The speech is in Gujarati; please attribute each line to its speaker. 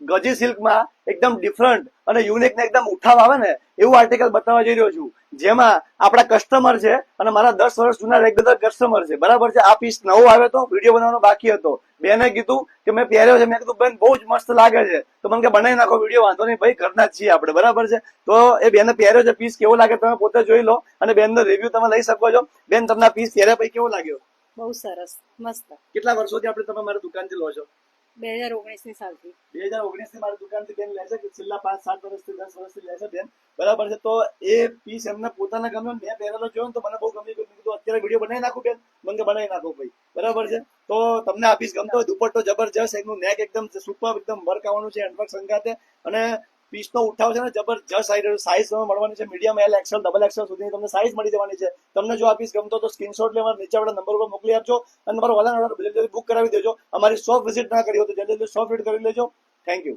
Speaker 1: ગજી સિલ્કમાં એકદમ ડિફરન્ટ અને યુનિક ને એકદમ ઉઠાવ આવે ને એવું આર્ટિકલ બતાવવા જઈ રહ્યો છું. જેમાં આપણા કસ્ટમર છે અને મારા દસ વર્ષ જૂના રેગ્યુલર કસ્ટમર છે. બરાબર છે? આ પીસ નવો આવ્યો હતો વીડિયો બનાવવાનો બાકી હતો. બેને કીધું કે મેં પહેર્યો છે. મેં કીધું બેન બહુ જ મસ્ત લાગે છે. તો મને કે બનાવી નાખો વીડિયો વાંધો નહીં ભાઈ ઘરના જ છીએ આપણે. બરાબર છે? તો એ બેને પહેર્યો છે પીસ કેવો લાગે તમે પોતે જોઈ લો અને બેનનો રિવ્યુ તમે લઈ શકો છો. બેન તમને પીસ પહેર્યા પછી કેવો લાગ્યો?
Speaker 2: બહુ સરસ. મસ્ત.
Speaker 1: કેટલા વર્ષોથી આપણે તમે મારી દુકાનથી લો છો?
Speaker 2: બે હજાર ઓગણીસની સાલથી.
Speaker 1: બે હજાર ઓગણીસથી મારી દુકાનથી બેન લે છે છેલ્લા પાંચ, સાત વર્ષથી, દસ વર્ષથી લે છે બેન. બરાબર છે, તો એ પીસ એમને પોતાના ગમ્યો મેં પહેરેલો જોયો તો મને બહુ ગમી ગયું કીધું, અત્યારે વીડિયો બનાવી નાખું બેન. મને બનાવી નાખો ભાઈ. બરાબર છે, તો તમને આ પીસ ગમતો હોય, દુપટ્ટો જબરજસ્ત એનું નેક એકદમ સુપર એકદમ વર્ક આવવાનું છે હેન્ડવર્ક સંગાતે અને પીસ નો ઉઠાવ છે ને જબરજસ્ત સાઈઝ તમને મળવાની છે. Medium L XL double XL સુધી તમને સાઈઝ મળી જવાની છે. તમને જો આ પીસ ગમતો તો સ્ક્રીનશોટ લેવા નીચે આપણા નંબર ઉપર મોકલી આપજો અને તમારો ઓનલાઈન બુક કરાવી દેજો. અમારી શોપ વિઝિટ ના કરી હોય તો જલ્દી જલ્દી શોપ વિઝિટ કરી લેજો. Thank you